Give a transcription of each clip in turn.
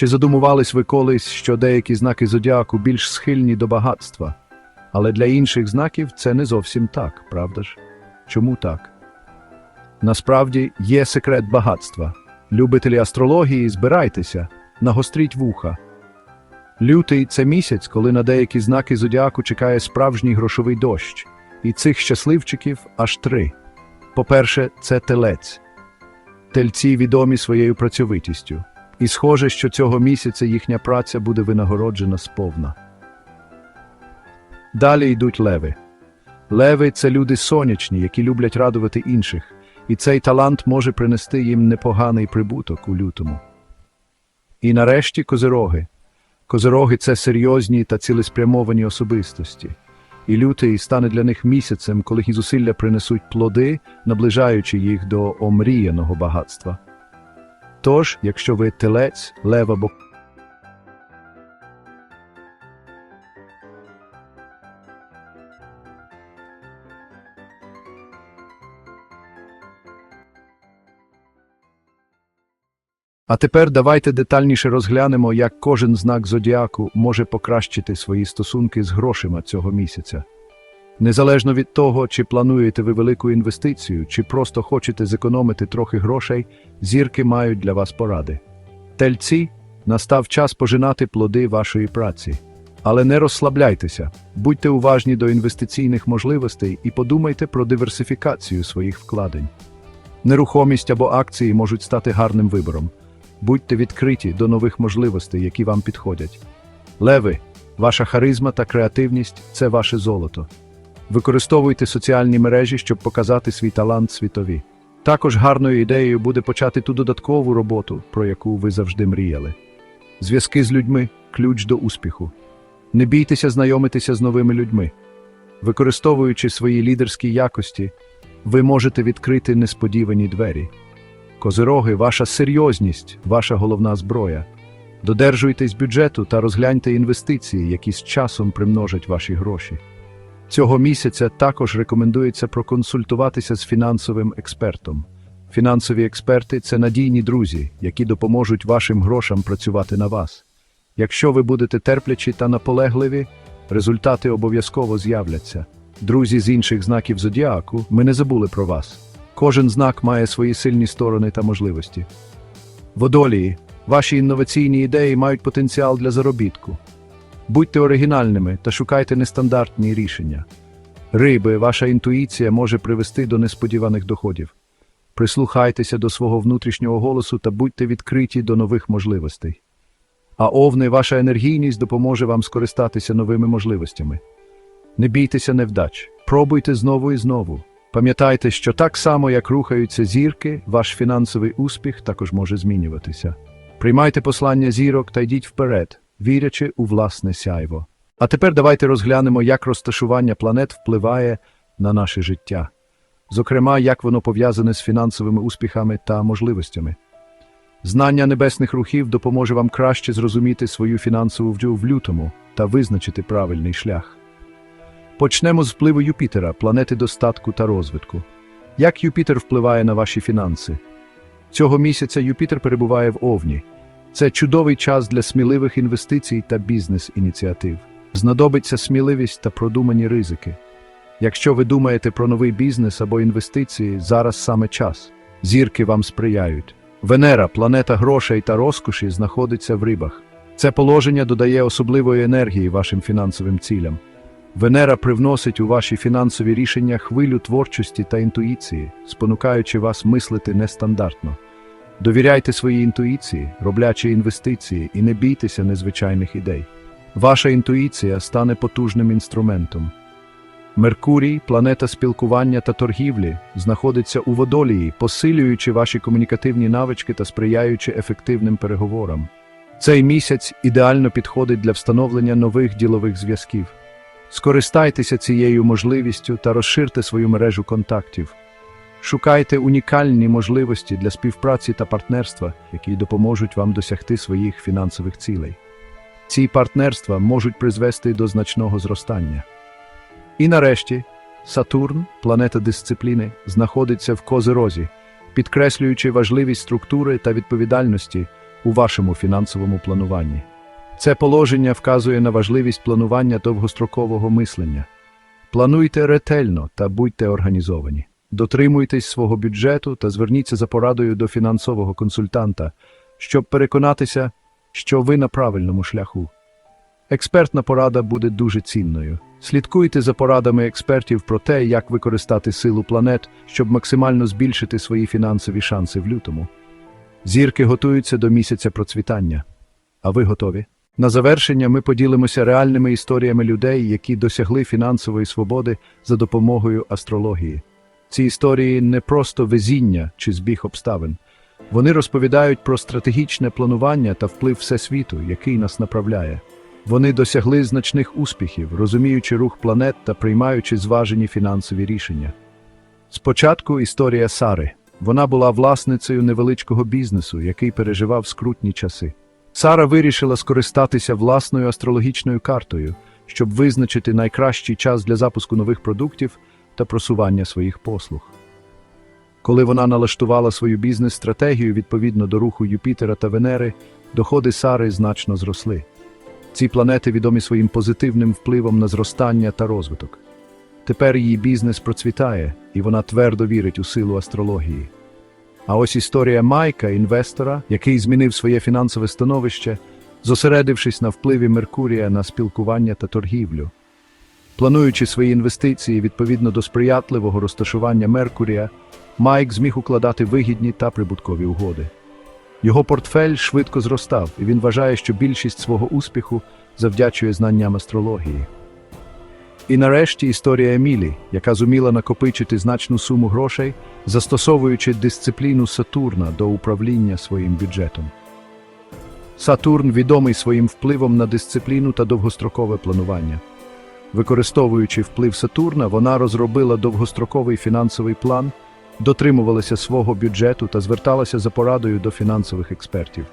Чи задумувались ви колись, що деякі знаки зодіаку більш схильні до багатства? Але для інших знаків це не зовсім так, правда ж? Чому так? Насправді є секрет багатства. Любителі астрології, збирайтеся, нагостріть вуха. Лютий це місяць, коли на деякі знаки зодіаку чекає справжній грошовий дощ, і цих щасливчиків аж три. По-перше, це телець. Тельці відомі своєю працьовитістю, і схоже, що цього місяця їхня праця буде винагороджена сповна. Далі йдуть леви. Леви це люди сонячні, які люблять радувати інших, і цей талант може принести їм непоганий прибуток у лютому. І нарешті козироги. Козироги це серйозні та цілеспрямовані особистості, і лютий стане для них місяцем, коли їх зусилля принесуть плоди, наближаючи їх до омріяного багатства. Тож, якщо ви телець, лев або А тепер давайте детальніше розглянемо, як кожен знак зодіаку може покращити свої стосунки з грошима цього місяця. Незалежно від того, чи плануєте ви велику інвестицію, чи просто хочете зекономити трохи грошей, зірки мають для вас поради. Тельці настав час пожинати плоди вашої праці. Але не розслабляйтеся, будьте уважні до інвестиційних можливостей і подумайте про диверсифікацію своїх вкладень. Нерухомість або акції можуть стати гарним вибором. Будьте відкриті до нових можливостей, які вам підходять. Леви, ваша харизма та креативність це ваше золото. Використовуйте соціальні мережі, щоб показати свій талант світові. Також гарною ідеєю буде почати ту додаткову роботу, про яку ви завжди мріяли. Зв'язки з людьми ключ до успіху. Не бійтеся знайомитися з новими людьми. Використовуючи свої лідерські якості, ви можете відкрити несподівані двері. Козироги, ваша серйозність, ваша головна зброя. Додержуйтесь бюджету та розгляньте інвестиції, які з часом примножать ваші гроші. Цього місяця також рекомендується проконсультуватися з фінансовим експертом. Фінансові експерти це надійні друзі, які допоможуть вашим грошам працювати на вас. Якщо ви будете терплячі та наполегливі, результати обов'язково з'являться. Друзі з інших знаків зодіаку, ми не забули про вас. Кожен знак має свої сильні сторони та можливості. Водолії, ваші інноваційні ідеї мають потенціал для заробітку. Будьте оригінальними та шукайте нестандартні рішення. Риби, ваша інтуїція може привести до несподіваних доходів. Прислухайтеся до свого внутрішнього голосу та будьте відкриті до нових можливостей. А овни, ваша енергійність допоможе вам скористатися новими можливостями. Не бійтеся невдач, пробуйте знову і знову. Пам'ятайте, що так само, як рухаються зірки, ваш фінансовий успіх також може змінюватися. Приймайте послання зірок та йдіть вперед, вірячи у власне сяйво. А тепер давайте розглянемо, як розташування планет впливає на наше життя, зокрема, як воно пов'язане з фінансовими успіхами та можливостями. Знання небесних рухів допоможе вам краще зрозуміти свою фінансову вдю в лютому та визначити правильний шлях. Почнемо з впливу Юпітера, планети достатку та розвитку. Як Юпітер впливає на ваші фінанси? Цього місяця Юпітер перебуває в Овні. Це чудовий час для сміливих інвестицій та бізнес-ініціатив. Знадобиться сміливість та продумані ризики. Якщо ви думаєте про новий бізнес або інвестиції, зараз саме час. Зірки вам сприяють. Венера, планета грошей та розкоші, знаходиться в рибах. Це положення додає особливої енергії вашим фінансовим цілям. Венера привносить у ваші фінансові рішення хвилю творчості та інтуїції, спонукаючи вас мислити нестандартно. Довіряйте своїй інтуїції, роблячи інвестиції, і не бійтеся незвичайних ідей. Ваша інтуїція стане потужним інструментом. Меркурій, планета спілкування та торгівлі, знаходиться у водолії, посилюючи ваші комунікативні навички та сприяючи ефективним переговорам. Цей місяць ідеально підходить для встановлення нових ділових зв'язків. Скористайтеся цією можливістю та розширте свою мережу контактів. Шукайте унікальні можливості для співпраці та партнерства, які допоможуть вам досягти своїх фінансових цілей. Ці партнерства можуть призвести до значного зростання. І нарешті, Сатурн, планета дисципліни, знаходиться в Козирозі, підкреслюючи важливість структури та відповідальності у вашому фінансовому плануванні. Це положення вказує на важливість планування довгострокового мислення. Плануйте ретельно та будьте організовані. Дотримуйтесь свого бюджету та зверніться за порадою до фінансового консультанта, щоб переконатися, що ви на правильному шляху. Експертна порада буде дуже цінною. Слідкуйте за порадами експертів про те, як використати силу планет, щоб максимально збільшити свої фінансові шанси в лютому. Зірки готуються до місяця процвітання. А ви готові? На завершення ми поділимося реальними історіями людей, які досягли фінансової свободи за допомогою астрології. Ці історії не просто везіння чи збіг обставин. Вони розповідають про стратегічне планування та вплив Всесвіту, який нас направляє. Вони досягли значних успіхів, розуміючи рух планет та приймаючи зважені фінансові рішення. Спочатку історія Сари. Вона була власницею невеличкого бізнесу, який переживав скрутні часи. Сара вирішила скористатися власною астрологічною картою, щоб визначити найкращий час для запуску нових продуктів та просування своїх послуг. Коли вона налаштувала свою бізнес-стратегію відповідно до руху Юпітера та Венери, доходи Сари значно зросли. Ці планети відомі своїм позитивним впливом на зростання та розвиток. Тепер її бізнес процвітає, і вона твердо вірить у силу астрології. А ось історія Майка, інвестора, який змінив своє фінансове становище, зосередившись на впливі Меркурія на спілкування та торгівлю. Плануючи свої інвестиції відповідно до сприятливого розташування Меркурія, Майк зміг укладати вигідні та прибуткові угоди. Його портфель швидко зростав, і він вважає, що більшість свого успіху завдячує знанням астрології. І нарешті історія Емілі, яка зуміла накопичити значну суму грошей, застосовуючи дисципліну Сатурна до управління своїм бюджетом. Сатурн відомий своїм впливом на дисципліну та довгострокове планування. Використовуючи вплив Сатурна, вона розробила довгостроковий фінансовий план, дотримувалася свого бюджету та зверталася за порадою до фінансових експертів.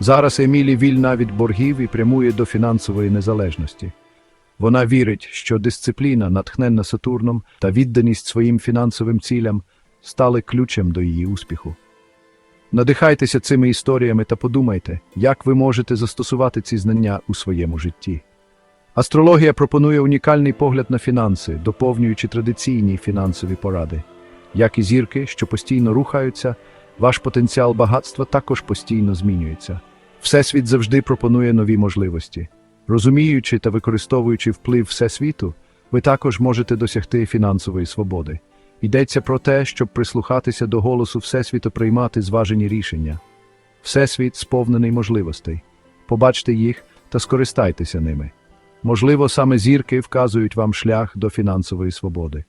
Зараз Емілі вільна від боргів і прямує до фінансової незалежності. Вона вірить, що дисципліна, натхненна Сатурном та відданість своїм фінансовим цілям стали ключем до її успіху. Надихайтеся цими історіями та подумайте, як ви можете застосувати ці знання у своєму житті. Астрологія пропонує унікальний погляд на фінанси, доповнюючи традиційні фінансові поради. Як і зірки, що постійно рухаються, ваш потенціал багатства також постійно змінюється. Всесвіт завжди пропонує нові можливості. Розуміючи та використовуючи вплив Всесвіту, ви також можете досягти фінансової свободи. Йдеться про те, щоб прислухатися до голосу Всесвіту приймати зважені рішення. Всесвіт сповнений можливостей. Побачте їх та скористайтеся ними. Можливо, саме зірки вказують вам шлях до фінансової свободи.